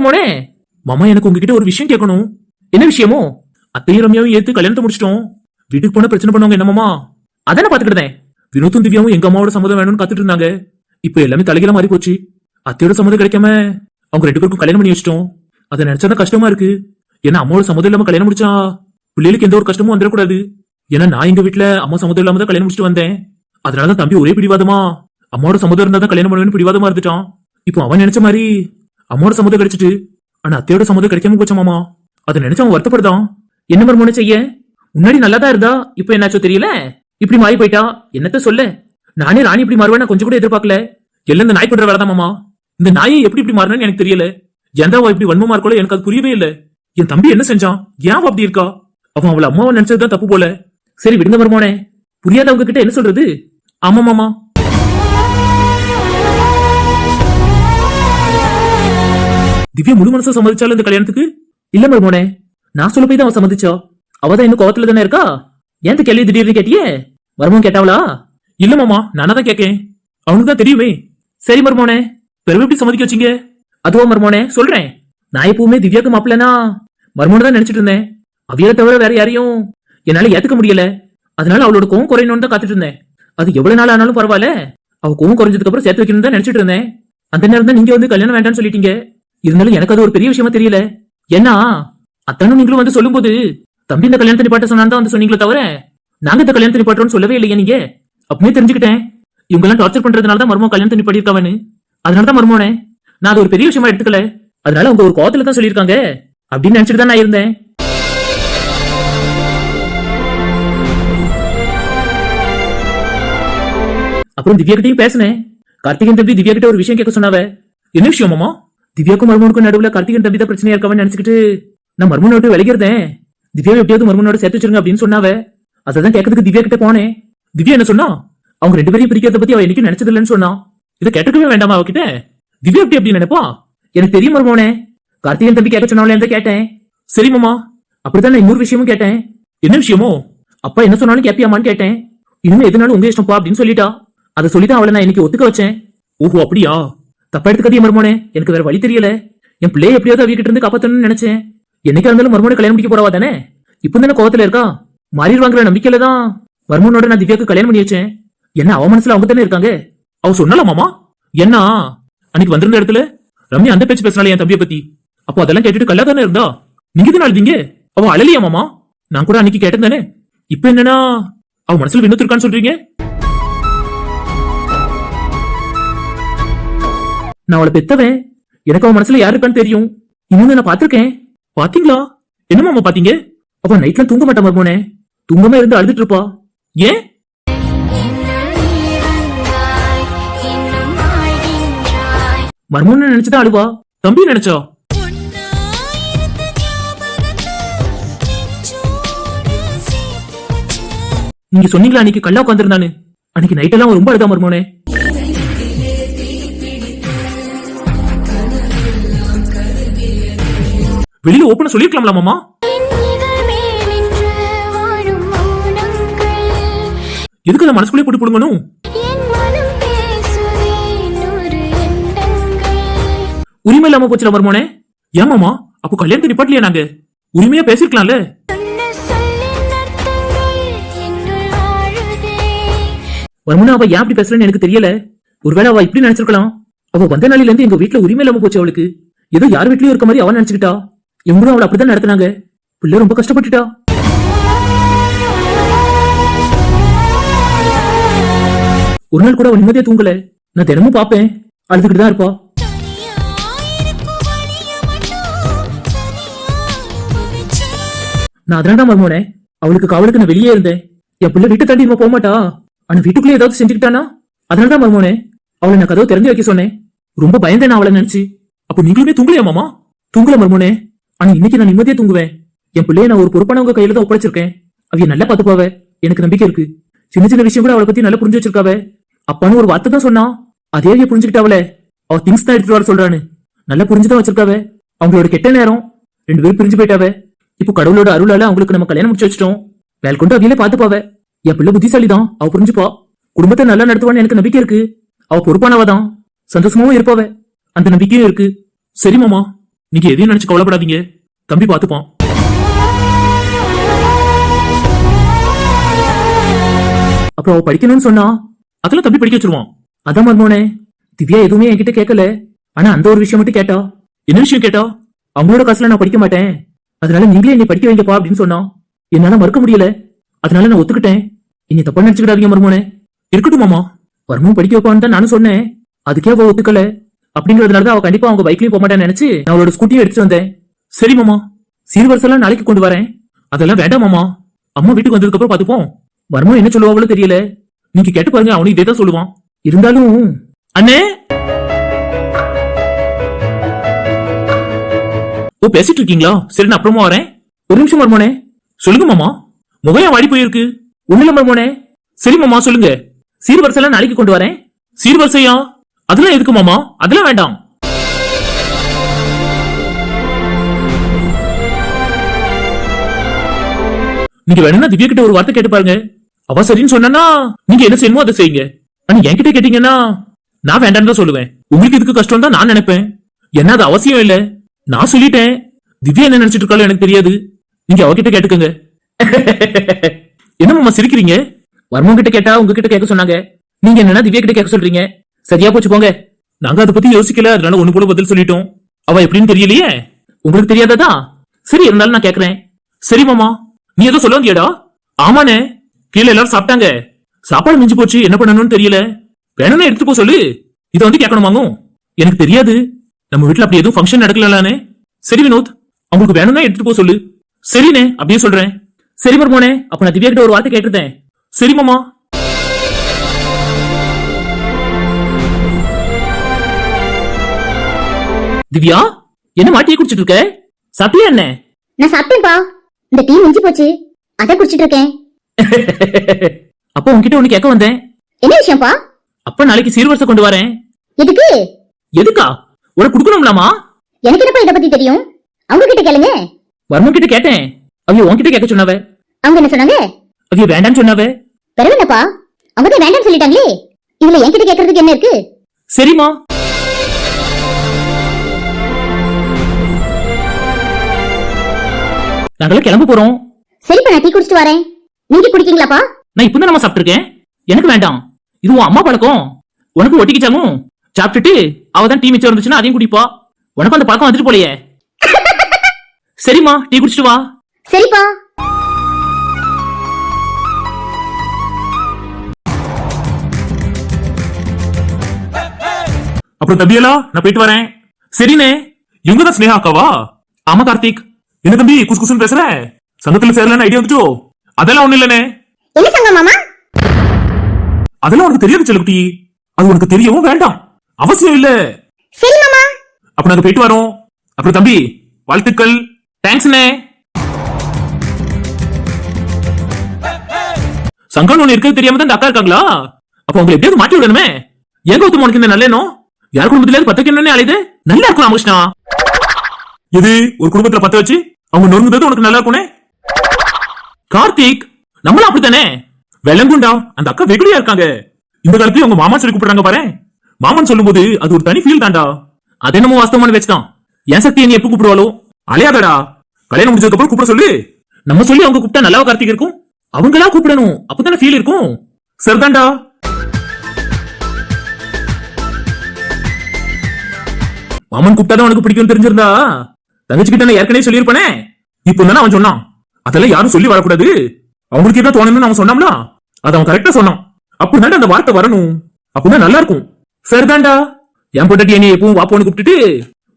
என்ன மாமா? எனக்கு உங்ககிட்ட ஒரு விஷயம் கேட்கணும். என்ன விஷயமோ? அத்தையும் ரம்யாவும் ஏத்து கல்யாணத்தை முடிச்சிட்டோம். வீட்டுக்கு போன பிரச்சனை பண்ணுவாங்க என்னமாமா அதான அதானே பாத்துக்கிட்டேன் வினோத்தும் திவ்யாவும் எங்க அம்மாவோட சம்மதம் வேணும்னு காத்துட்டு இருந்தாங்க. இப்ப எல்லாமே தலைகிற மாதிரி போச்சு அத்தையோட சம்மதம் கிடைக்காம அவங்க ரெண்டு பேருக்கும் கல்யாணம் பண்ணி வச்சிட்டோம். அதை நினைச்சாதான் கஷ்டமா இருக்கு. ஏன்னா அம்மாவோட சம்மதம் இல்லாம கல்யாணம் முடிச்சா பிள்ளைகளுக்கு எந்த ஒரு கஷ்டமும் வந்துடக்கூடாது. ஏன்னா நான் எங்க வீட்டுல அம்மா சம்மதம் இல்லாம தான் கல்யாணம் முடிச்சிட்டு வந்தேன். அதனாலதான் தம்பி ஒரே பிடிவாதமா அம்மாவோட சம்மதம் இருந்தா தான் கல்யாணம் பண்ணுவேன்னு பிடிவாதமா இருந்துட்டான். இப்போ அவன் நினைச்ச மாதிரி அம்மாவோட சம்மதம் கிடைச்சிட்டு ஆனா அத்தையோட சம்மதம் கிடைக்காம போச்சா மாமா? அதை நினைச்சு அவன் வருத்தப்படுதான். என்ன மர்மோன செய்ய? முன்னாடி நல்லா தான் இருந்தா இப்போ என்னாச்சோ தெரியல? இப்படி மாறி போயிட்டா என்னத்த சொல்ல? நானே ராணி இப்படி மாறுவேன் கொஞ்சம் கூட எதிர்பார்க்கல. எல்லாம் இந்த நாய் பண்ற வேலை மாமா. இந்த நாயை எப்படி இப்படி மாறினு எனக்கு தெரியல. ஏன்டா இப்படி வன்மமா இருக்கோ எனக்கு அது புரியவே இல்ல. என் தம்பி என்ன செஞ்சான்? ஏன் அப்படி இருக்கா? அவன் அவள அம்மாவை நினைச்சதுதான் தப்பு போல. சரி விடுங்க மருமோனே. புரியாதவங்க கிட்ட என்ன சொல்றது? ஆமா மாமா. திவ்யா முழு மனசா சம்மதிச்சாலும் இந்த கல்யாணத்துக்கு? இல்ல மருமோனே நான் சொல்ல போய் தான் அவன் சம்மதிச்சா? அவதான் இன்னும் கோவத்துல தானே இருக்கா? ஏன் இந்த கேள்வி திடீர்னு கேட்டியே? மருமகன் கேட்டாவளா? இல்ல மாமா நானா தான் கேட்கேன் அவனுக்கு தான் தெரியுமே. சரி மருமோனே பெருமை எப்படி சம்மதிக்க வச்சீங்க? அதுவா மருமோனே சொல்றேன். நான் எப்பவுமே திவ்யாக்கு மாப்பிள்ளனா? மருமோனை தான் நினைச்சிட்டு இருந்தேன். அவியலை தவிர வேற யாரையும் என்னால ஏத்துக்க முடியல. அதனால அவளோட கோவம் குறையணும்னு தான் காத்துட்டு இருந்தேன். அது எவ்வளவு நாள் ஆனாலும் பரவாயில்ல. அவ கோவம் குறைஞ்சதுக்கு அப்புறம் சேர்த்து வைக்கணும்னு தான் நினைச்சிட்டு இருந்தேன். அந்த நேரம் தான் நீங்க வந்து கல்யாணம் வேண்டாம்னு சொல்லிட்டீங்க. இருந்தாலும் எனக்கு அது ஒரு பெரிய விஷயமா தெரியல. ஏன்னா அத்தானும் நீங்களும் வந்து சொல்லும்போது தம்பி இந்த கல்யாணத்தை நிப்பாட்ட சொன்னான்னு தான் வந்து சொன்னீங்களே தவிர நாங்க இந்த கல்யாணத்தை நிப்பாட்டுறோம்னு சொல்லவே இல்லையா நீங்க? அப்பவே தெரிஞ்சுக்கிட்டேன். இவங்க எல்லாம் டார்ச்சர் பண்றதுனால தான் மர்மம் கல்யாணத்தை நிப்பாட்டிருக்காவன்னு அதனால தான் மர்மோனே நான் அது ஒரு பெரிய விஷயமா எடுத்துக்கல. அதனால உங்க ஒரு கோத்துல தான் சொல்லியிருக்காங்க. அப்படின்னு நினைச்சிட்டு தான் நான் இருந்தேன். அப்புறம் திவ்யா கிட்டையும் பேசினேன். கார்த்திகன் தம்பி திவ்யா கிட்ட ஒரு விஷயம் கேட்க சொன்னாவ? என்ன விஷயம் மாமா? திவ்யாக்கும் மர்மனுக்கும் நடுவுல கார்த்திகன் தம்பி தான் பிரச்சனையா இருக்கவன்னு நினைச்சுக்கிட்டு நான் மர்மனை விட்டு விலகிறதேன் திவ்யா எப்படியாவது மர்மனோட சேர்த்து வச்சிருங்க அப்படின்னு சொன்னாவ அதான் கேட்கறதுக்கு திவ்யா கிட்ட போனேன். திவ்யா என்ன சொன்னா அவங்க ரெண்டு பேரையும் பிரிக்கிறத பத்தி அவ என்னைக்கும் நினைச்சது இல்லைன்னு சொன்னான் இதை கேட்டுக்கவே வேண்டாமா அவகிட்ட? திவ்யா எப்படி அப்படி நினைப்பா? எனக்கு தெரியும் மர்மோனே. கார்த்திகன் தம்பி கேட்க சொன்னாலே கேட்டேன். சரி மாமா அப்படிதான் நான் இன்னொரு விஷயமும் கேட்டேன். என்ன விஷயமோ? அப்பா என்ன சொன்னாலும் கேப்பியாமான்னு கேட்டேன். இனிமே எதுனாலும் உங்க இஷ்டம்ப்பா அப்படின்னு சொல்லிட்டா. அதை சொல்லிதான் அவளை நான் இன்னைக்கு ஒத்துக்க வச்சேன். ஓஹோ அப்படியா? தப்பா எடுத்துக்காதீங்க மருமோனே. எனக்கு வேற வழி தெரியல. என் பிள்ளைய எப்படியாவது அவங்க இருந்து காப்பாத்தணும்னு நினைச்சேன். என்னைக்கா இருந்தாலும் மருமோனை கல்யாணம் முடிக்க போறவா தானே? இப்போ தானே கோவத்துல இருக்கா? மாறிடுவாங்கிற நம்பிக்கையில தான். மருமனோட நான் திவ்யாக்கு கல்யாணம் பண்ணி வச்சேன். என்ன அவ மனசுல அவங்க தானே இருக்காங்க? அவ சொன்னல மாமா? என்ன? அன்னைக்கு வந்திருந்த இடத்துல? ரம்யா அந்த பேச்சு பேசினாலே என் தம்பியை பத்தி. அப்போ அதெல்லாம் கேட்டுட்டு கல்யா தானே இருந்தா? நீங்க தான் அழுதீங்க? அவ அழலியா மாமா? நான் கூட அன்னைக்கு கேட்டேன் தானே. இப்ப என்னன்னா? அவ மனசுல விண்ணத்து இருக்கான்னு சொல்றீங்க? நான் அவளை பெத்தவன். எனக்கு அவன் மனசுல யார் இருக்கான்னு தெரியும். இன்னும் நான் பாத்திருக்கேன் பாத்தீங்களா என்ன மாமா பாத்தீங்க அவ நைட்ல தூங்க மாட்டா மர்மோனே. தூங்காம இருந்து அழுதுட்டு இருப்பா. ஏன்? மர்மோன்னு நினைச்சுதான் அழுவா. தம்பி நினைச்சா? நீங்க சொன்னீங்களா அன்னைக்கு கல்லா உட்காந்துருந்தானு அன்னைக்கு நைட் எல்லாம் ரொம்ப அழுதா மர்மோனே. வெளியில ஓப்பன சொல்லிருக்கலாம்ல மாமா? எதுக்கு அதை மனசுக்குள்ளே போட்டு எண்ணங்கள். உரிமை இல்லாம போச்சுல மர்மோனே ஏன் மாமா? அப்போ கல்யாணத்தை நிப்பாட்டலையா நாங்க? உரிமையா பேசிருக்கலாம்ல. வருமுன்னா அவ ஏன் அப்படி பேசுறேன்னு எனக்கு தெரியல. ஒருவேளை அவ இப்படி நினைச்சிருக்கலாம். அவ வந்த நாளில இருந்து எங்க வீட்ல உரிமை இல்லாம போச்சு அவளுக்கு. ஏதோ யார் வீட்லயும் இருக்க மாதிரி அவ நினைச்சுக்கிட்டா. இவங்களும் அவளை அப்படிதான் நடத்துனாங்க. பிள்ளை ரொம்ப கஷ்டப்பட்டுட்டா. ஒரு நாள் கூட அவன் நிம்மதியா தூங்கல. நான் தினமும் பாப்பேன் அழுதுகிட்டு தான் இருப்பா. நான் அதனால தான் மருமோனே அவளுக்கு காவலுக்கு நான் வெளியே இருந்தேன். என் பிள்ளை வீட்டை தாண்டி போக மாட்டா. ஆனா வீட்டுக்குள்ளே ஏதாவது செஞ்சுக்கிட்டானா? அதனால தான் மருமோனே அவளை நான் கதவு திறந்து வைக்க சொன்னேன். ரொம்ப பயந்தேன் நான் அவளை நினைச்சு. அப்போ நீங்களுமே தூங்கலையா மாமா? தூங்கல மர்மோனே ஆனா இன்னைக்கு நான் நிம்மதியா தூங்குவேன். என் பிள்ளைய நான் ஒரு பொறுப்பானவங்க கையில தான் ஒப்படைச்சிருக்கேன். அவைய நல்லா பாத்துப்பாவ எனக்கு நம்பிக்கை இருக்கு. சின்ன சின்ன விஷயம் கூட அவளை பத்தி நல்லா புரிஞ்சு வச்சிருக்காவ. அப்பான்னு ஒரு வார்த்தை தான் சொன்னா அதே அவிய புரிஞ்சுக்கிட்டாவல அவ திங்ஸ் தான் எடுத்துட்டு வர சொல்றான்னு. நல்லா புரிஞ்சுதான் வச்சிருக்காவ. அவங்களோட கெட்ட நேரம். ரெண்டு பேரும் பிரிஞ்சு போயிட்டாவ. இப்போ கடவுளோட அருளால அவங்களுக்கு நம்ம கல்யாணம் முடிச்சு வச்சிட்டோம். வேல் கொண்டு அவியிலே பாத்துப்பாவ என் பிள்ளை புத்திசாலி தான் அவ புரிஞ்சுப்பா. குடும்பத்தை நல்லா நடத்துவான்னு எனக்கு நம்பிக்கை இருக்கு. அவ பொறுப்பானவ தான் சந்தோஷமாவும் இருப்பாவ. அந்த நம்பிக்கையும் இருக்கு. சரி மாமா. நீங்க எதையும் நினைச்சு கவலைப்படாதீங்க. தம்பி பாத்துப்பான் அப்புறம் அவ படிக்கணும்னு சொன்னா அதெல்லாம் தம்பி படிக்க வச்சிருவான். அதான் மர்மோனே. திவ்யா எதுவுமே என்கிட்ட கேட்கல. ஆனா அந்த ஒரு விஷயம் மட்டும் கேட்டா. என்ன விஷயம் கேட்டா? அவங்களோட காசுல நான் படிக்க மாட்டேன். அதனால நீங்களே என்னை படிக்க வைங்கப்பா அப்படின்னு சொன்னா. என்னால மறுக்க முடியல. அதனால நான் ஒத்துக்கிட்டேன். இனி தப்பா நினைச்சுக்கிடாதீங்க மர்மோனே. இருக்கட்டும் மாமா. மர்மம் படிக்க வைப்பான்னு தான் நானும் சொன்னேன். அதுக்கே அவ ஒத்துக்கல. அப்படிங்கறதுனால தான் அவ கண்டிப்பா அவங்க பைக்லயும் போக மாட்டேன்னு நினைச்சு நான் அவளோட ஸ்கூட்டியும் எடுத்துட்டு வந்தேன். சரி மாமா. சீர்வரிசெல்லாம் நாளைக்கு கொண்டு வரேன். அதெல்லாம் வேண்டாம் மாமா. அம்மா வீட்டுக்கு வந்ததுக்கு அப்புறம் பாத்துப்போம் வருமா என்ன சொல்லுவாங்களோ தெரியல. நீங்க கேட்டு பாருங்க அவனும் இதே தான் சொல்லுவான். இருந்தாலும் அண்ணே! ஓ பேசிட்டு இருக்கீங்களா? சரி நான் அப்புறமா வரேன். ஒரு நிமிஷம் மர்மோனே. சொல்லுங்க மாமா. முகையா வாடி போயிருக்கு? ஒண்ணுல மர்மோனே. சரி மாமா சொல்லுங்க. சீர்வரிசெல்லாம் நாளைக்கு கொண்டு வரேன். சீர்வரிசையா அதெல்லாம் எதுக்கு மாமா? அதெல்லாம் வேண்டாம். நீங்க வேணும்னா திவ்யா கிட்ட ஒரு வார்த்தை கேட்டு பாருங்க. அவ சரின்னு சொன்னா நீங்க என்ன செய்யணுமோ அதை செய்யுங்க. ஆனா என்கிட்ட கேட்டீங்கன்னா நான் வேண்டாம்னு தான் சொல்லுவேன். உங்களுக்கு இதுக்கு கஷ்டம் தான் நான் நினைப்பேன். என்ன அது அவசியம் இல்ல. நான் சொல்லிட்டேன். திவ்யா என்ன நினைச்சிட்டு இருக்காளோ எனக்கு தெரியாது. நீங்க அவகிட்ட கேட்டுக்கோங்க. என்ன மாமா சிரிக்கிறீங்க? வர்மம் கிட்ட கேட்டா உங்ககிட்ட கேட்க சொன்னாங்க. நீங்க என்னன்னா திவ்யா கிட்ட கேட்க சொல்றீங்க. சரியா போச்சு போங்க. நாங்க அதை பத்தி யோசிக்கல. அதனால ஒண்ணு கூட பதில் சொல்லிட்டோம். அவ எப்படின்னு தெரியலையே? உங்களுக்கு தெரியாததா? சரி இருந்தாலும் நான் கேக்குறேன். சரி மாமா. நீ ஏதோ சொல்ல வந்தியடா. ஆமாண்ணே. கீழே எல்லாரும் சாப்பிட்டாங்க. சாப்பாடு மிஞ்சி போச்சு. என்ன பண்ணணும்னு தெரியல. வேணும்னா எடுத்து போ சொல்லு. இதை வந்து கேட்கணுமாங்கும் எனக்கு தெரியாது. நம்ம வீட்டுல அப்படி எதுவும் ஃபங்க்ஷன் நடக்கலானே சரி வினோத். அவங்களுக்கு வேணும்னா எடுத்துட்டு போ சொல்லு. சரிண்ணே அப்படியே சொல்றேன். சரி மருமோனே. அப்ப நான் திவ்யா கிட்ட ஒரு வார்த்தை கேட்டிருந்தேன். சரி மாமா. திவ்யா என்ன மாட்டியே குடிச்சிட்டு இருக்க? சாப்பிட்டியா என்ன? நான் சாப்பிட்டேன்ப்பா. இந்த டீ மிஞ்சி போச்சு. அதான் குடிச்சிட்டு இருக்கேன். அப்போ உன்கிட்ட ஒண்ணு கேட்க வந்தேன். என்ன விஷயம்ப்பா? அப்ப நாளைக்கு சீர்வரிசை கொண்டு வரேன். எதுக்கு? எதுக்கா? உனக்கு கொடுக்கணும்லாமா? எனக்கு என்னப்பா இத பத்தி தெரியும்? அவங்க கிட்ட கேளுங்க. வர்மன் கிட்ட கேட்டேன். அவங்க உன்கிட்ட கேட்க சொன்னவ. அவங்க என்ன சொன்னாங்க? அவங்க வேண்டாம்னு சொன்னவ. பரவாயில்லப்பா. அவங்க தான் வேண்டாம்னு சொல்லிட்டாங்களே. இதுல என்கிட்ட கேட்கறதுக்கு என்ன இருக்கு? சரிம்மா. நாங்களாம் கிளம்ப போறோம். சரிப்பா நான் டீ குடிச்சிட்டு வரேன். நீங்க குடிக்கீங்களாப்பா? நான் இப்பதான் நம்ம சாப்பிட்டிருக்கேன். எனக்கு வேண்டாம். இது உன் அம்மா பழக்கம். உனக்கு ஒட்டிக்கிச்சாலும் சாப்பிட்டுட்டு அவ தான் டீ மிச்சம் இருந்துச்சுன்னா அதையும் குடிப்பா. உனக்கு அந்த பழக்கம் வந்துட்டு போலையே. சரிம்மா டீ குடிச்சிட்டு வா. சரிப்பா. அப்புறம் தம்பியலா நான் போயிட்டு வரேன். சரிண்ணே இவங்க தான் ஸ்னேகா அக்காவா? ஆமா கார்த்திக். என்ன தம்பி குசு குசுன்னு பேசுற? சங்கத்துல சேரலன்னு ஐடியா வந்துச்சோ அதெல்லாம் ஒண்ணு இல்லனே என்ன சங்கம் மாமா? அதெல்லாம் உனக்கு தெரியாது செல்லுக்குட்டி. அது உனக்கு தெரியவும் வேண்டாம். அவசியம் இல்ல. சரி மாமா. அப்ப நாங்க போயிட்டு வரோம். அப்புறம் தம்பி வாழ்த்துக்கள். தேங்க்ஸ்ண்ணே. சங்கம் ஒண்ணு இருக்கிறது தெரியாம தான் இந்த அக்கா இருக்காங்களா? அப்ப உங்களை எப்படியாவது மாட்டி விடணுமே. எங்க ஒத்து உனக்கு இந்த நல்ல எண்ணம் யார் குடும்பத்துல பத்து என்னன்னு அழைது நல்லா இருக்கும் ராமகிருஷ்ணா. இது ஒரு குடும்பத்துல பத்த வச்சு அவங்க நொறுங்குறது உனக்கு நல்லா இருக்கும்னே? கார்த்திக் நம்மளும் அப்படித்தானே? வெள்ளங்குண்டா அந்த அக்கா வெகுளியா இருக்காங்க. இந்த காலத்துல அவங்க மாமா சொல்லி கூப்பிடுறாங்க பாரு மாமன் சொல்லும்போது அது ஒரு தனி ஃபீல் தான்டா. அது என்னமோ வாஸ்தவமான வச்சுதான் என் சக்தி நீ எப்ப கூப்பிடுவாளோ? அலையாதடா. கல்யாணம் முடிஞ்சதுக்கு அப்புறம் கூப்பிட சொல்லு. நம்ம சொல்லி அவங்க கூப்பிட்டா நல்லா கார்த்திக் இருக்கும்? அவங்களா கூப்பிடணும். அப்பதானே ஃபீல் இருக்கும். சரிதான்டா. மாமன் கூப்பிட்டாதான் உனக்கு பிடிக்கும் தெரிஞ்சிருந்தா? தங்கச்சிக்கிட்ட நான் ஏற்கனவே சொல்லியிருப்பானே. இப்போ தானே அவன் சொன்னான். அதெல்லாம் யாரும் சொல்லி வரக்கூடாது. அவங்களுக்கு என்ன தோணுன்னு அவன் சொன்னாம்ல? அது அவன் கரெக்டா சொன்னான். அப்படிதான்டா அந்த வார்த்தை வரணும். அப்பதான் நல்லா இருக்கும் சரிதான்டா. என் பொண்டாட்டி என்னை எப்பவும் வாப்போன்னு கூப்பிட்டுட்டு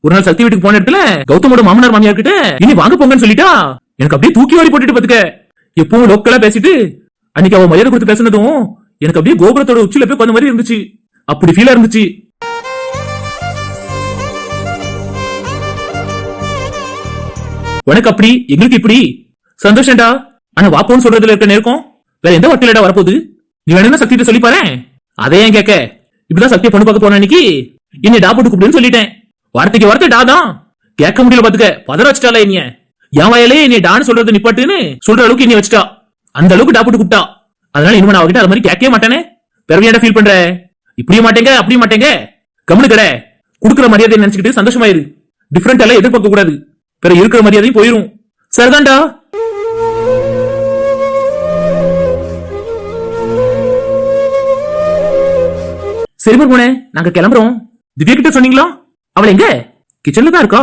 ஒரு நாள் சக்தி வீட்டுக்கு போன இடத்துல கௌதமோட மாமனார் மாமியார் கிட்ட இனி வாங்க போங்கன்னு சொல்லிட்டா? எனக்கு அப்படியே தூக்கி வாரி போட்டுட்டு பாத்துக்க எப்பவும் லோக்கலா பேசிட்டு அன்னைக்கு அவன் மரியாதை கொடுத்து பேசுனதும் எனக்கு அப்படியே கோபுரத்தோட உச்சில போய் கொஞ்ச மாதிரி இருந்துச்சு. அப்படி ஃபீலா இருந்துச்சு. உனக்கு அப்படி எங்களுக்கு இப்படி. சந்தோஷம்டா. ஆனா வாப்போன்னு சொல்றதுல இருக்க நேருக்கும் வேற எந்த வட்டிலடா வரப்போகுது? நீ வேணும்னா சக்திட்ட சொல்லி பாரு அதே ஏன் கேட்க? இப்படிதான் சக்தியை பொண்ணு பார்க்க போன அன்னைக்கு என்னை டா போட்டு கூப்பிடுன்னு சொல்லிட்டேன். வார்த்தைக்கு வார்த்தை டா தான். கேட்க முடியல பாத்துக்க. பதற வச்சுட்டால என்னைய. என் வயலே என்னை டான்னு சொல்றது நிப்பாட்டுன்னு சொல்ற அளவுக்கு என்னை வச்சுட்டா. அந்த அளவுக்கு டா போட்டு கூப்பிட்டா. அதனால இனிமே நான் அவகிட்ட அது மாதிரி கேட்கவே மாட்டேனே. பெருமையாட ஃபீல் பண்ற? இப்படியே மாட்டேங்க அப்படியே மாட்டேங்க. கம்முனு கடை. குடுக்குற மரியாதை நினைச்சுக்கிட்டு சந்தோஷமாயிரு. டிஃபரெண்ட் எல்லாம் எதிர்பார்க்க கூடாது வேற இருக்கிற மரியாதையும் போயிரும். சரிதான்டா? சரி மர்மோனே நாங்க கிளம்புறோம். திவ்யா கிட்ட சொன்னீங்களா? அவள் எங்க? கிச்சன்ல தான் இருக்கா?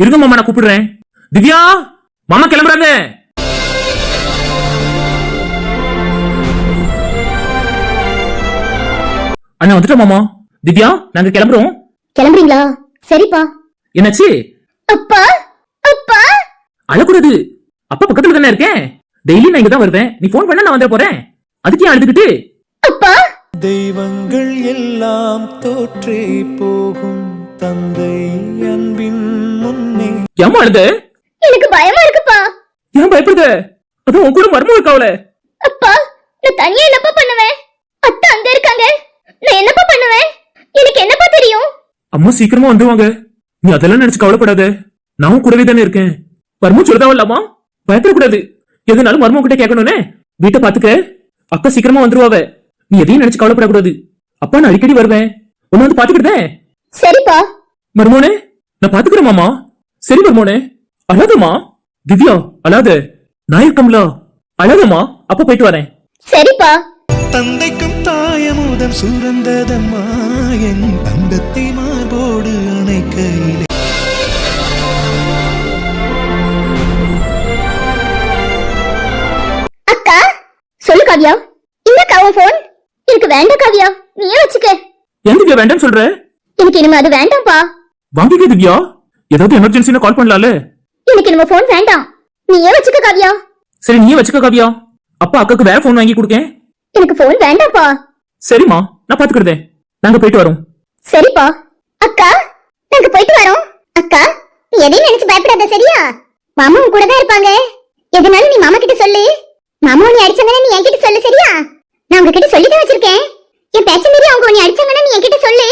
இருங்க மாமா நான் கூப்பிடுறேன். திவ்யா மாமா கிளம்புறாங்க. அண்ணா வந்துட்டோம் மாமா. திவ்யா நாங்க கிளம்புறோம். கிளம்புறீங்களா? சரிப்பா. என்னாச்சு? அப்பா! அப்பா? அழக்கூடாது அப்பா பக்கத்துல தானே இருக்கேன்? டெய்லி நான் இங்க தான் வருவேன். நீ ஃபோன் பண்ண நான் வந்துட போறேன். அதுக்கு ஏன் அழுதுகிட்டு. அப்பா? தெய்வங்கள் எல்லாம் தோற்றே போகும் தந்தை அன்பின் முன்னே. ஏமா அழுத? எனக்கு பயமா இருக்குப்பா. ஏன் பயப்படுத? அதுவும் உன் கூட மர்மம் இருக்காவல. அப்பா நான் தனியா என்னப்பா பண்ணுவேன்? அத்தை அங்க இருக்காங்க. நான் என்னப்பா பண்ணுவேன்? எனக்கு என்னப்பா தெரியும்? அம்மா சீக்கிரமா வந்துருவாங்க. நீ அதெல்லாம் நினைச்சு கவலைப்படாத. நானும் கூடவே தானே இருக்கேன்? மர்மம் சொல்லதாவல்லாமா பயப்படக்கூடாது. எதுனாலும் மர்மம் கிட்ட கேட்கணும்னே. வீட்டை பாத்துக்க அக்கா சீக்கிரமா வந்துருவாவ. நீ எதையும் நினைச்சு கவலைப்படக்கூடாது. அப்பா நான் அடிக்கடி வருவேன். உன்னை வந்து பாத்துக்கிட்டேன் சரிப்பா. மர்மோனே நான் பாத்துக்கிறேன் மாமா. சரி மர்மோனே. அழாதம்மா. திவ்யா அழாத. நான் இருக்கம்ல. அழாதம்மா. அப்ப போயிட்டு வரேன். சரிப்பா. தந்தைக்கும் தாயமுதம் சுரந்ததம்மா. என் தங்கத்தை மார்போடு அணைக்கையிலே காவியா? இந்த காவன் போன் எனக்கு வேண்டாம் காவியா. நீயே வச்சுக்க. ஏன் திவ்யா வேண்டாம்னு சொல்ற? எனக்கு இனிமே அது வேண்டாம்ப்பா. வாங்கிக்க திவ்யா. ஏதாவது எமர்ஜென்சினா கால் பண்ணலாம்ல. எனக்கு இனிமே போன் வேண்டாம். நீயே வச்சுக்க காவியா. சரி நீயே வச்சுக்க காவியா. அப்பா அக்காக்கு வேற போன் வாங்கி கொடுக்கேன். எனக்கு போன் வேண்டாம்ப்பா. சரிம்மா நான் பாத்துக்கிறதே நாங்க போயிட்டு வரோம். சரிப்பா. அக்கா நாங்க போயிட்டு வரோம். அக்கா நீ எதையும் நினைச்சு பயப்படாத சரியா? மாமா உன் கூட தான் இருப்பாங்க. எதனாலும் நீ மாமா கிட்ட சொல்லு. மாமா உன்னை அடிச்சாங்கன்னா நீ என்கிட்ட சொல்லு சரியா? நான் உங்ககிட்ட சொல்லி தான் வச்சிருக்கேன். என் பேச்ச மீறி அவங்க உன்னை அடிச்சாங்கன்னா நீ என்கிட்ட சொல்லு.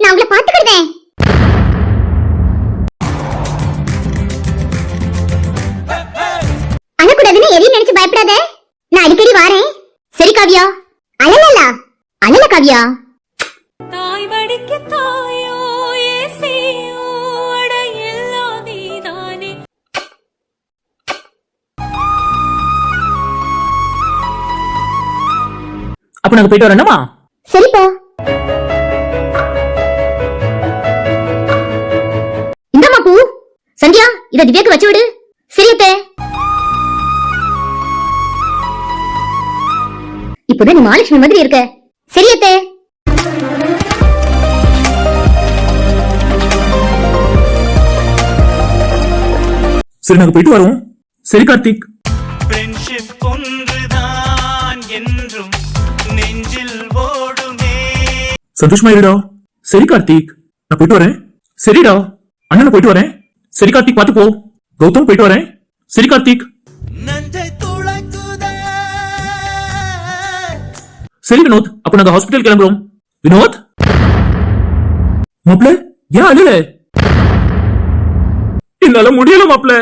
நான் உங்களை பாத்துக்கிடுதேன் அழக்கூடாதுன்னு எதையும் நினைச்சு பயப்படாத. நான் அடிக்கடி வாரேன். சரி காவியா. அழலல. அழல காவியா. அப்ப நாங்க போயிட்டு வரோம்மா சரிப்பா. இந்தாம்மா பூ. சந்தியா இத திவ்யாக்கு வச்சு விடு. சரியத்தே இப்போதான் நீ மகாலட்சுமி மாதிரி இருக்க. சரியத்தே சரி நாங்க போயிட்டு வரோம் சரி கார்த்திக். சந்தோஷமா இருடா. சரி கார்த்திக். நான் போயிட்டு வரேன். சரிடா. அண்ணன் போயிட்டு வரேன். சரி கார்த்திக் பாத்து போ. கௌதம் போயிட்டு வரேன். சரி கார்த்திக். சரி வினோத். அப்ப நாங்க ஹாஸ்பிட்டல் கிளம்புறோம். வினோத்? மாப்ள ஏன் அழுல என்னால முடியல மாப்ள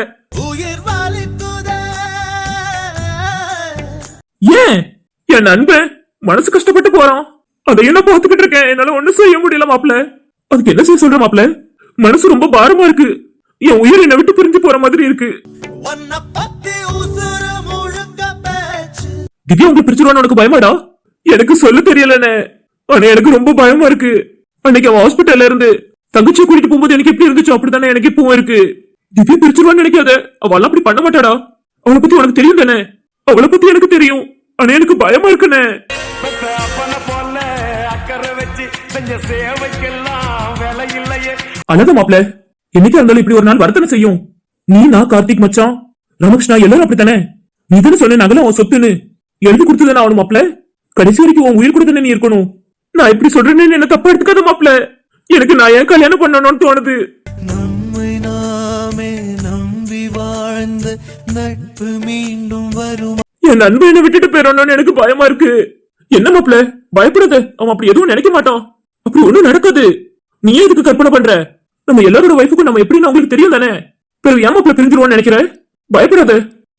ஏன்? என் நண்பன் மனசு கஷ்டப்பட்டு போறான். அதை என்ன பார்த்துக்கிட்டு இருக்கேன்? என்னால ஒண்ணும் செய்ய முடியல மாப்ள அதுக்கு என்ன செய்ய சொல்ற மாப்ள மனசு ரொம்ப பாரமா இருக்கு. என் உயிர் என்னை விட்டு பிரிஞ்சு போற மாதிரி இருக்கு. திவ்யா உங்களுக்கு பிரிச்சிருவான்னு உனக்கு பயமாடா? எனக்கு சொல்ல தெரியலனே ஆனா எனக்கு ரொம்ப பயமா இருக்கு. அன்னைக்கு அவன் ஹாஸ்பிட்டல்ல இருந்து தங்கச்சியை கூட்டிட்டு போகும்போது எனக்கு எப்படி இருந்துச்சோ அப்படித்தானே எனக்கு இப்பவும் இருக்கு. திவ்யா பிரிச்சிருவான்னு நினைக்காத. அவள் அப்படி பண்ண மாட்டாடா. அவளை பத்தி உனக்கு தெரியும் தானே? அவளை பத்தி எனக்கு தெரியும். ஆனா எனக்கு பயமா இருக்குனே செஞ்ச சேவைக்கெல்லாம் விலை இல்லையே. அழக மாப்ள என்னைக்கா இருந்தாலும் இப்படி ஒரு நாள் வரத்தனை செய்யும்? நீ நான் கார்த்திக் மச்சான். ராமகிருஷ்ணா எல்லாரும் அப்படித்தானே? நீ தானே சொன்ன நகல அவன் சொத்துன்னு. எழுதி கொடுத்ததானே அவனு மாப்ள கடைசி வரைக்கும் உன் உயிர் கூட தானே நீ இருக்கணும். நான் இப்படி சொல்றேன்னு என்ன தப்பா எடுத்துக்காத மாப்ள எனக்கு நான் ஏன் கல்யாணம் பண்ணணும்னு தோணுது. நம்மை நாமே நம்பி வாழ்ந்த நட்பு மீண்டும் வரும்? என் நண்பன் என்ன விட்டுட்டு போயிடணும்னு எனக்கு பயமா இருக்கு. என்ன மாப்ள பயப்படாத அவன் அப்படி எதுவும் நினைக்க மாட்டான். அப்படி ஒண்ணும் நடக்காது. நீ ஏன் இதுக்கு கற்பனை பண்ற? நம்ம எல்லாரோட வைஃபுக்கும் நம்ம எப்படின்னு உங்களுக்கு தெரியும் தானே? பிறகு ஏன் பிரிஞ்சிருவோம்னு நினைக்கிற? பயப்படாத.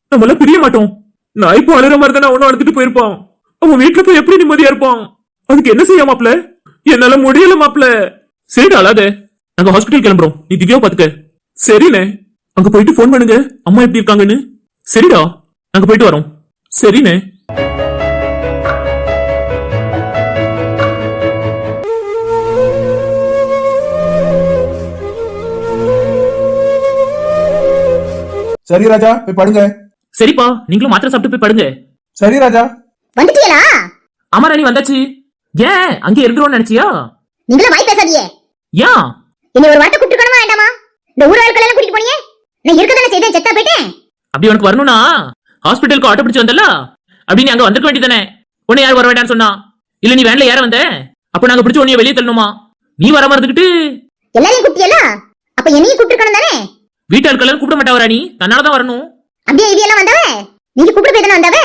நம்ம எல்லாம் பிரிய மாட்டோம். நான் இப்போ அழுற மாதிரி தானே அவனும் அழுதுட்டு போயிருப்பான். அவன் வீட்டுல போய் எப்படி நிம்மதியா இருப்பான்? அதுக்கு என்ன செய்ய மாப்ள என்னால முடியல மாப்ள சரிடா அழாத. நாங்க ஹாஸ்பிட்டல் கிளம்புறோம். நீ திவ்யா பாத்துக்க சரிண்ணே. அங்க போயிட்டு ஃபோன் பண்ணுங்க. அம்மா எப்படி இருக்காங்கன்னு. சரிடா. நாங்க போயிட்டு வரோம். சரிண்ணே. சரி ராஜா போய் படுங்க. சரிப்பா நீங்களும் மாத்திரை சாப்பிட்டு போய் படுங்க. சரி ராஜா. வந்துட்டீங்களா? ஆமா ராணி வந்தாச்சு. ஏன்? அங்கே இருக்கிறோம்னு நினைச்சியா? நீங்களும் வாய் பேசாதியே ஏன்? என்னை ஒரு வார்த்தை கூப்பிட்டுக்கணுமா வேண்டாமா? இந்த ஊர் ஆட்கள் எல்லாம் கூட்டிட்டு போனியே நான் இருக்கதானே செய்தேன் செத்தா போயிட்டேன். அப்படி உனக்கு வரணும்னா ஹாஸ்பிட்டலுக்கு ஆட்டோ பிடிச்சு வந்தல அப்படி நீ அங்க வந்திருக்க வேண்டியதானே உன்னை யார் வர வேண்டாம்னு சொன்னா? இல்ல நீ வேன்ல ஏற வந்த? அப்ப நாங்க பிடிச்சு உன்னைய வெளியே தள்ளணுமா? நீ வர மறந்துக்கிட்டு எல்லாரையும் கூப்பிட்டியல அப்ப என்னையும் கூப்பிட்டுருக்கணும் தானே வீட்டாட்கள் கூப்பிட மாட்டா ராணி தன்னாலதான் வரணும். அப்படியே இவியெல்லாம் வந்தாவ? நீங்க கூப்பிட்டு போய் தானே வந்தாவ?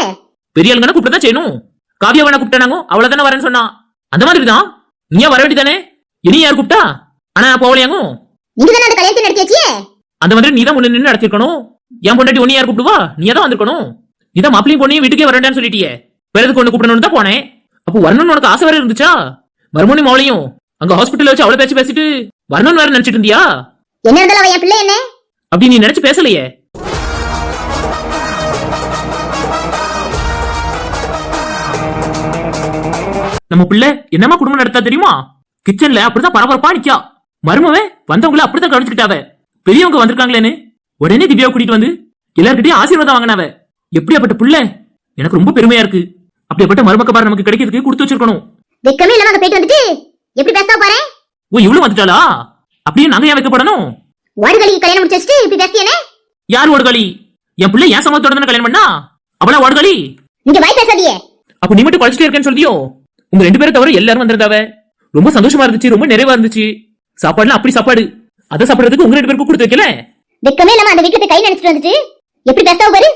பெரிய ஆளுங்கன்னா கூப்பிட்டு தான் செய்யணும். காவியா வேணா கூப்பிட்டானாங்க அவள தானே வரேன்னு சொன்னா. அந்த மாதிரி தான் நீயா வர வேண்டியதானே? இனி யார் கூப்பிட்டா? ஆனா நான் போகலையாங்கும் நீங்க தானே அந்த கல்யாணத்தை நடத்தியாச்சியே அந்த மாதிரி நீ தான் முன்ன நின்று நடத்திருக்கணும். என் பொண்டாட்டி ஒன்னு யார் கூப்பிடுவா? நீ தான் வந்திருக்கணும். நீ தான் மாப்பிளையும் பொண்ணையும் வீட்டுக்கே வர வேண்டாம்னு சொல்லிட்டியே எதுக்கு ஒண்ணு கூப்பிடணும்னு தான் போனேன். அப்போ வரணும்னு உனக்கு ஆசை வேற இருந்துச்சா? மறுமணி மவளையும். அங்க ஹாஸ்பிட்டல்ல வச்சு அவளை பேசி பேசிட்டு வரணும்னு வேற நினைச்சிட்டு இருந்தியா? என்ன இருந்தாலும் என் பிள்ளை என்ன? அப்படி நீ நினைச்சு பேசலையே? நம்ம பிள்ளை என்னமா குடும்பம் நடத்தா தெரியுமா? கிச்சன்ல அப்படிதான் பரபரப்பா நிக்கா. மருமவே வந்தவங்கள அப்படிதான் கவனிச்சுக்கிட்டாவ. பெரியவங்க வந்திருக்காங்களேன்னு. உடனே திவ்யாவை கூட்டிட்டு வந்து எல்லார்கிட்டயும் ஆசீர்வாதம் வாங்கினாவ. எப்படியாப்பட்ட புள்ள? எனக்கு ரொம்ப பெருமையா இருக்கு. அப்படியாப்பட்ட மருமக்கபார் நமக்கு கிடைக்கிறதுக்கு கொடுத்து வச்சிருக்கணும். வெக்கமே இல்லாம போயிட்டு வந்துட்டு எப்படி பேசா பாரு ஓ இவ்வளவு வந்துட்டாளா? அப்படியே நாங்க ஏன் வைக்கப்படணும். வாடுகளிக்கு கல்யாணம் முடிச்சு வச்சுட்டு இப்படி பேசியனே யார் ஓடுகாலி என் பிள்ளை ஏன் சமத்தோட தானே கல்யாணம் பண்ணா? அவளா ஓடுகாலி நீங்க வாய் பேசாதியே. அப்ப நீ மட்டும் குறைச்சிட்டே இருக்கேன்னு சொல்லியோ? உங்க ரெண்டு பேரை தவிர எல்லாரும் வந்திருந்தாவ? ரொம்ப சந்தோஷமா இருந்துச்சு ரொம்ப நிறைவா இருந்துச்சு. சாப்பாடுலாம் அப்படி சாப்பாடு. அதை சாப்பிடுறதுக்கு உங்க ரெண்டு பேருக்கும் கொடுத்து வைக்கல? வெக்கமே இல்லாம அந்த வீட்டுல போய் கை நினைச்சிட்டு வந்துட்டு எப்படி பேசாவ பாரு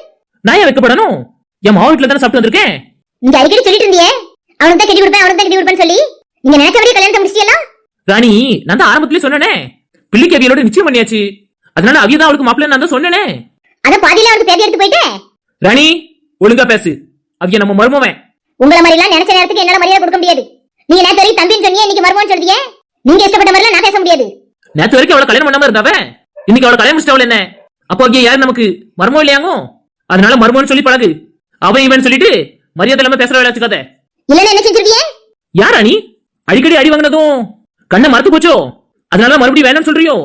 நான் ஏன் வைக்கப்படணும்? என் மாவு வீட்டுல தானே சாப்பிட்டு வந்திருக்கேன். நீங்க அடிக்கடி சொல்லிட்டு இருந்தியே. அவனுக்கு தான் கட்டி கொடுப்பேன் அவனுக்கு தான் கட்டி கொடுப்பேன்னு சொல்லி. நீங்க நினைச்சபடி கல்யாணத்தை முடிச்சிட்டீங்களா ராணி நான் தான் ஆரம்பத்திலே சொன்னேனே. பிள்ளைக்கு அவியலோட நிச்சயம் பண்ணியாச்சு. அதனால அவிய தான் அவளுக்கு மாப்பிள்ளை நான் தான் சொன்னேனே. அத பாதியில அவனுக்கு பேதி எடுத்து போயிட்டேன் ராணி ஒழுங்கா பேசு. அவிய நம்ம மருமவன். உங்கள மாதிரி எல்லாம் நினைச்ச நேரத்துக்கு என்னால மரியாதை கொடுக்க முடியாது. நீங்க நேத்து வரைக்கும் தம்பின்னு சொன்னீங்க இன்னைக்கு மருமகன் சொல்றீங்க நீங்க இஷ்டப்பட்ட மாதிரிலாம் நான் பேச முடியாது. நேத்து வரைக்கும் அவளை கல்யாணம் பண்ணாம இருந்தாவ இன்னைக்கு அவளை கல்யாணம் முடிச்சிட்டவள் என்ன? அப்போ அங்கே யார் நமக்கு? மர்மம் இல்லையாங்கோ? அதனால மர்மம்னு சொல்லி பழகு. அவன் இவன் சொல்லிட்டு மரியாதை இல்லாம பேசுற வேலை வச்சுக்காத. இல்லன்னு என்ன செஞ்சிருக்கீங்க யாரா நீ அடிக்கடி அடி வாங்கினதும் கண்ணை மறந்து போச்சோ? அதனால மறுபடியும் வேணும்னு சொல்றியோ?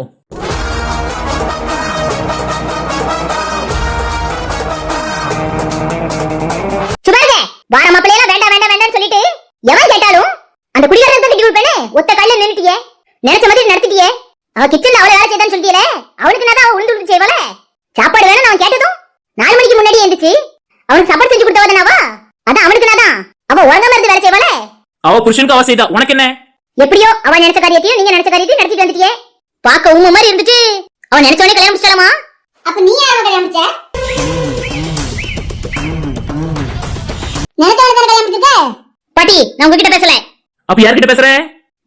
வார மாப்பிள்ளையெல்லாம் வேண்டாம் வேண்டாம் வேண்டாம்னு சொல்லிட்டு எவன் கேட்டாலும் அந்த குடிகாரன் தான் கட்டி கொடுப்பேனே? ஒத்த கல்ல நின்னுட்டியே நினைச்ச மாதிரி நடத்திட்டியே. அவ கிச்சன்ல அவளை வேலை செய்தான்னு சொல்லிட்டியே அவனுக்கு நான் அவ உளுந்து உளுந்து செய்வாள? சாப்பாடு வேணும்னு அவன் கேட்டதும் நாலு மணிக்கு முன்னாடி எழுந்துச்சு அவனுக்கு சாப்பாடு செஞ்சு கொடுத்தவதானாவா அதான் அவனுக்கு நான் தான் அவ ஒழுங்கா இருந்து வேலை செய்வாளே? அவ புருஷனுக்கு அவ செய்தா. உனக்கு என்ன? எப்படியோ அவன் நினைச்ச காரியத்தையும் நீங்க நினைச்ச காரியத்தையும் நடத்திட்டு வந்துட்டியே. பாக்க உண்மை மாதிரி இருந்துச்சு. அவன் நினைச்சவனே கல்யாணம் முடிச்சிடலாமா? அப்ப நீ யாரும் கல்யாணம் முடிச்ச? நினைச்சவனே கல்யாணம் முடிச்சிருக்க? பாட்டி நான் உங்ககிட்ட பேசல. அப்ப யார்கிட்ட பேசுற?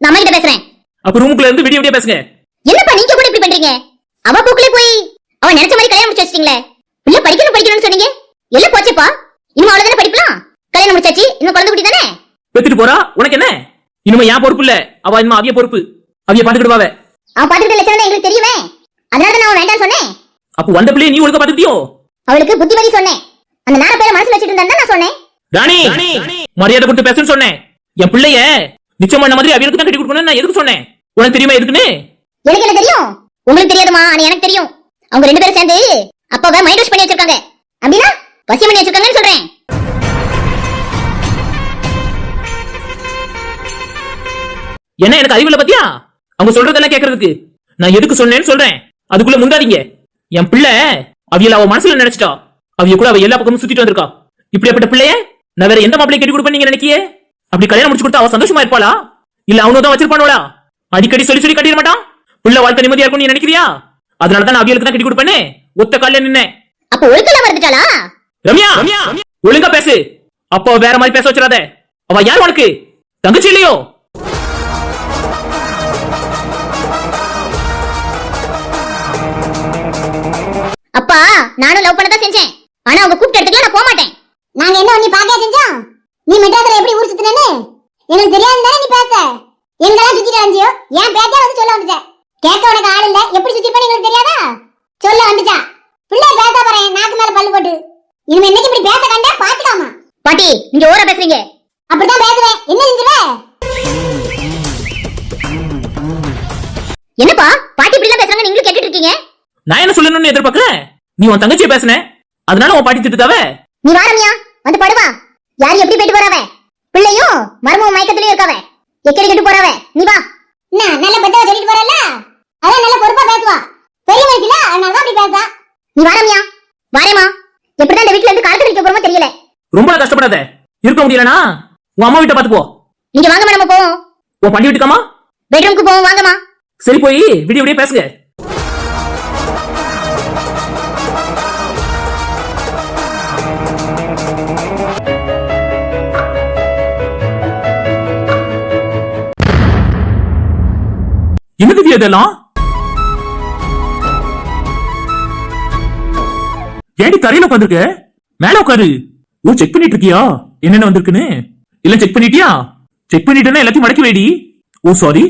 நான் அம்மா கிட்ட பேசுறேன். அப்ப ரூமுக்குள்ள இருந்து விடிய விடிய பேசுங்க. என்னப்பா நீங்க கூட இப்படி பண்றீங்க? அவ போக்குலே போய் அவன் நினைச்ச மாதிரி கல்யாணம் முடிச்சு வச்சிட்டீங்களே. இல்ல படிக்கணும் படிக்கணும்னு சொன்னீங்க. எல்லாம் போச்சேப்பா? இனிமே அவ்வளவுதானே படிக்கலாம் கல்யாணம் முடிச்சாச்சு. இன்னும் குழந்தை குட்டி தானே? பெத்துட்டு போறா? உனக்கு என்ன? இனிமே என் பொறுப்பு இல்ல. அவ இனிமே அவிய பொறுப்பு. அவிய பாத்துக்கிடுவாவ. அவன் பாத்துக்கிட்ட லட்சணம் எங்களுக்கு தெரியுமே. அதனால தான் நான் அவன் வேண்டாம்னு சொன்னேன். அப்ப வந்த பிள்ளைய நீ ஒழுங்கா பாத்துக்கிட்டியோ? அவளுக்கு புத்திமதி சொன்னேன். அந்த நேர பேரை மனசுல வச்சிட்டு இருந்தா நான் சொன்னேன். ராணி மரியாதை கொடுத்து பேசுன்னு சொன்னேன். என் பிள்ளைய நிச்சயம் பண்ண மாதிரி அவியலுக்கு தான் கட்டி கொடுக்கணும்னு நான் எதுக்கு சொன்னேன்? உனக்கு தெரியுமா எதுக்குன்னு? எனக்கு என்ன தெரியும்? உங்களுக்கு தெரியாதுமா? ஆனா எனக்கு தெரியும். அவங்க ரெண்டு பேரும் சேர்ந்து அப்பாவை மைண்ட் வாஷ் பண்ணி வச்சிருக்காங்க. அப்படின்னா வசியம் பண்ணி வச்சிருக்காங்கன்னு சொல்றேன். என்ன எனக்கு அறிவில்ல பாத்தியா? அவங்க சொல்றதெல்லாம் கேக்குறதுக்கு. நான் எதுக்கு சொன்னேன்னு சொல்றேன். அதுக்குள்ள முந்தாதீங்க. என் பிள்ளை அவியல அவ மனசுல நினைச்சிட்டா. அவிய கூட அவ எல்லா பக்கமும் சுத்திட்டு வந்திருக்கா. இப்படியாப்பட்ட பிள்ளைய நான் வேற எந்த மாப்பிளைய கட்டி கொடுப்பேன் நீங்க நினைக்கியே? அப்படி கல்யாணம் முடிச்சு கொடுத்தா அவ சந்தோஷமா இருப்பாளா? இல்ல அவனும் தான் வச்சிருப்பானோடா? அடிக்கடி சொல்லி சொல்லி கட்டிட மாட்டான்? பிள்ளை வாழ்க்கை நிம்மதியா இருக்கும் நீ நினைக்கிறியா? அதனால தான் அவியலுக்கு தான் கட்டி கொடுப்பேனே. ஒத்த கால்ல நின்னேன். அப்ப ஒழுக்கல வந்துட்டாளா ரம்யா! ஒழுங்கா பேசு. அப்போ வேற மாதிரி பேச வச்சிடாத. அவ யார் உனக்கு? தங்கச்சி இல்லையோ? அப்பா நானும் லவ் பண்ணதான் செஞ்சேன். ஆனா அவங்க கூப்பிட்ட இடத்துக்கு நான் போக மாட்டேன் நாங்க என்ன உன்னை பாக்க செஞ்சோம்? நீ மெட்ராஸ்ல எப்படி ஊர் சுத்தினேன்னு? எனக்கு தெரியாது தானே நீ பேச எங்கெல்லாம் சுத்திட்டு அலைஞ்சியோ என் பேச்சா வந்து சொல்ல வந்துட்ட. கேட்க உனக்கு ஆள் இல்ல. எப்படி சுத்தி பண்ணி உங்களுக்கு தெரியாதா? சொல்ல வந்துட்டா. பிள்ளை பேச போறேன். நாக்கு மேல பல்லு போட்டு. இனிமே என்னைக்கு இப்படி பேச கண்டா பாத்துக்காமா பாட்டி நீங்க ஓர பேசுறீங்க. அப்படிதான் பேசுவேன். என்ன செஞ்சுவ? என்னப்பா பாட்டி இப்படி எல்லாம் பேசுறாங்க நீங்களும் கேட்டுட்டு இருக்கீங்க? நான் என்ன சொல்லணும்னு எதிர்பார்க்கறேன் நீ உன் தங்கச்சியை பேசுன. அதனால உன் பாட்டி திட்டுதாவ? நீ வாரமியா வந்து படுவா யார் எப்படி போயிட்டு போறாவ? பிள்ளையும் மர்மம் மயக்கத்திலயும் இருக்காவ. எக்கடி கெட்டு போறாவ? நீ வா. என்ன நல்ல பத்தவ சொல்லிட்டு போறல அதான் நல்ல பொறுப்பா பேசுவா. பெரிய மனுஷில அதனால தான் அப்படி பேசுறா. நீ வாரமியா வாரேமா எப்படிதான் இந்த வீட்ல இருந்து காலத்து கழிக்க போறோமோ தெரியல. ரொம்ப கஷ்டப்படாத. இருக்க முடியலனா உன் அம்மா வீட்டை பாத்து போ நீங்க வாங்கம்மா நம்ம போவோம். உன் பாட்டி வீட்டுக்காமா பெட்ரூம்க்கு போவோம் வாங்கம்மா. சரி போய் விடிய விடிய பேசுங்க. எதெல்லாம் ஏடி தரையில உட்காந்துருக்க மேல உட்காரு. ஓ செக் பண்ணிட்டு இருக்கியா என்னென்ன வந்திருக்குன்னு? இல்ல செக் பண்ணிட்டியா? செக் பண்ணிட்டேன்னா எல்லாத்தையும் மடக்கி வைடி. ஓ சாரி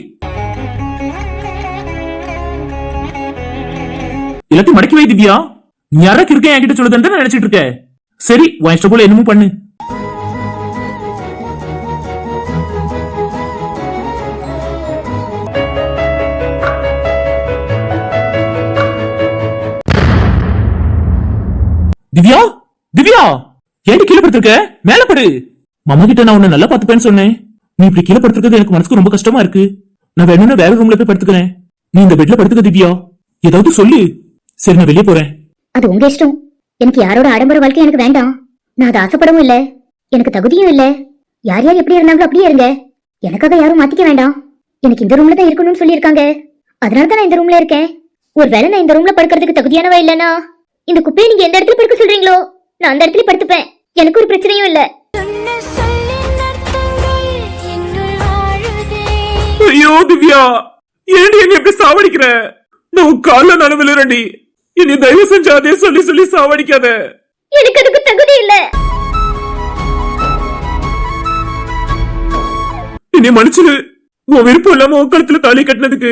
எல்லாத்தையும் மடக்கி வை திவ்யா நீ யாராக்கு இருக்கேன் என்கிட்ட சொல்லுதுன்னு நினைச்சிட்டு இருக்க? சரி உன் இஷ்டம் போல என்னமோ பண்ணு. திவ்யா? திவ்யா? ஏன் கீழே படுத்திருக்க மேல படு. மாமா கிட்ட நான் உன்ன நல்லா பாத்துப்பேன்னு சொன்னேன். நீ இப்படி கீழே படுத்திருக்கிறது எனக்கு மனசுக்கு ரொம்ப கஷ்டமா இருக்கு. நான் வேணும்னா வேற ரூம்ல போய் படுத்துக்கிறேன். நீ இந்த பெட்ல படுத்துக்க திவ்யா. ஏதாவது சொல்லு. சரி நான் வெளியே போறேன். அது உங்க இஷ்டம். எனக்கு யாரோட ஆடம்பர வாழ்க்கை எனக்கு வேண்டாம். நான் அதை ஆசைப்படவும் இல்ல. எனக்கு தகுதியும் இல்ல. யார் யார் எப்படி இருந்தாங்களோ அப்படியே இருங்க. எனக்காக யாரும் மாத்திக்க வேண்டாம். எனக்கு இந்த ரூம்ல தான் இருக்கணும்னு சொல்லியிருக்காங்க. அதனால தான் நான் இந்த ரூம்ல இருக்கேன். ஒருவேளை நான் இந்த ரூம்ல படுக்கிறதுக்கு தகுதியானவா இல்லனா இந்த குப்பையை நீங்க எந்த இடத்துல படுக்க சொல்றீங்களோ நான் அந்த இடத்துல படுத்துப்பேன். எனக்கு ஒரு பிரச்சனையும் இல்ல. ஐயோ திவ்யா ஏன்டி என்ன எப்படி சாவடிக்கிற? நான் உன் கால நனவிலரண்டி இனி தயவு செஞ்சு அதே சொல்லி சொல்லி சாவடிக்காத. எனக்கு அதுக்கு தகுதி இல்ல. என்னை மன்னிச்சிரு உன் விருப்பம் இல்லாம உன் கழுத்துல தாலி கட்டினதுக்கு.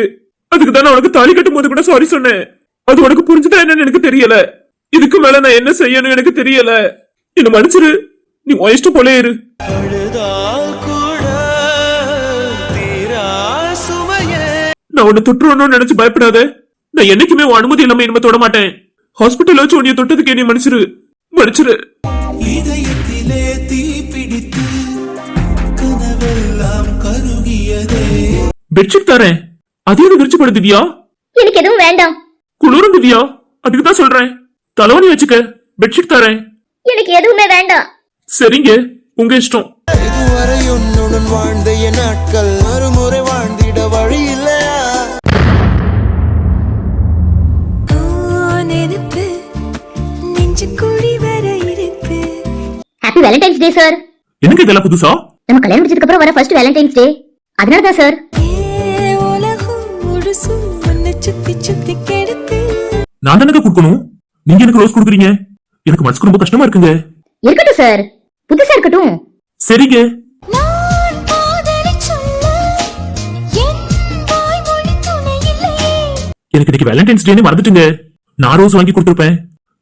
அதுக்கு தான் நான் உனக்கு தாலி கட்டும் போது கூட சாரி சொன்னேன். அது உனக்கு புரிஞ்சுதா என்னன்னு எனக்கு தெரியல. இதுக்கு மேல நான் என்ன செய்யணும் எனக்கு தெரியல. என்ன மன்னிச்சிரு. நீ உன் இஷ்டம் போலே இரு. நான் உன்னை தொற்றுறோம்னு நினைச்சு பயப்படாத. நான் என்னைக்குமே உன் அனுமதி இல்லாம இனிமே தொட மாட்டேன். ஹாஸ்பிட்டல் வச்சு உன்னைய தொட்டதுக்கு என்னை மன்னிச்சிரு. மன்னிச்சிரு. இதயத்திலே தீ பிடித்து கனவெல்லாம் கருகியதே. பெட்ஷீட் தரேன். அதே விரிச்சு படு திவ்யா? எனக்கு எதுவும் வேண்டாம். குளிரும் திவ்யா? அதுக்கு தான் சொல்றேன். தலைவணி வச்சுக்க பெட்ஷீட் தரேன். எனக்கு எதுவுமே வேண்டாம். சரிங்க உங்க இஷ்டம். இதுவரை உன்னுடன் வாழ்ந்த என் நாட்கள் மறுமுறை வாழ்ந்திட வழி இல்லையா? ஓ நெருப்பு நெஞ்சு குழி வர இருக்கு. ஹாப்பி வேலண்டைன்ஸ் டே சார் எனக்கு இதெல்லாம் புதுசா? நம்ம கல்யாணம் முடிச்சதுக்கு அப்புறம் வர ஃபர்ஸ்ட் வேலண்டைன்ஸ் டே அதனால தான் சார் ஏ உலகம் முழுசும் உன்னை சுத்தி சுத்தி கெடுத்து. நான் தானே கொடுக்கணும்? நீங்க எனக்கு ரோஸ் கொடுக்குறீங்க? எனக்கு மனசுக்கு ரொம்ப கஷ்டமா இருக்குங்க. இருக்கட்டும் சார் புதுசா இருக்கட்டும். சரிங்க. எனக்கு இன்னைக்கு வேலண்டைன்ஸ் டேன்னு மறந்துட்டுங்க. நான் ரோஸ் வாங்கி கொடுத்துருப்பேன்.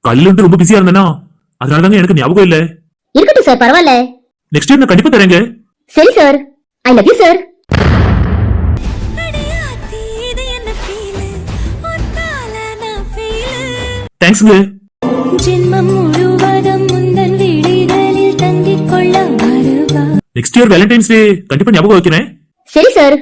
காலையில இருந்து ரொம்ப பிஸியா இருந்தேனா? அதனால தாங்க எனக்கு ஞாபகம் இல்ல. இருக்கட்டும் சார் பரவாயில்ல. நெக்ஸ்ட் இயர் நான் கண்டிப்பா தரேங்க. சரி sir I love you sir தேங்க்ஸ்ங்க ஜென்மம் முழுவதும் முந்தன் விழிகளில் தங்கிக் கொள்ள வருவா நெக்ஸ்ட் இயர் வேலண்டைன்ஸ் டே கண்டிப்பா ஞாபகம் வைக்கிறேன். சரி சார்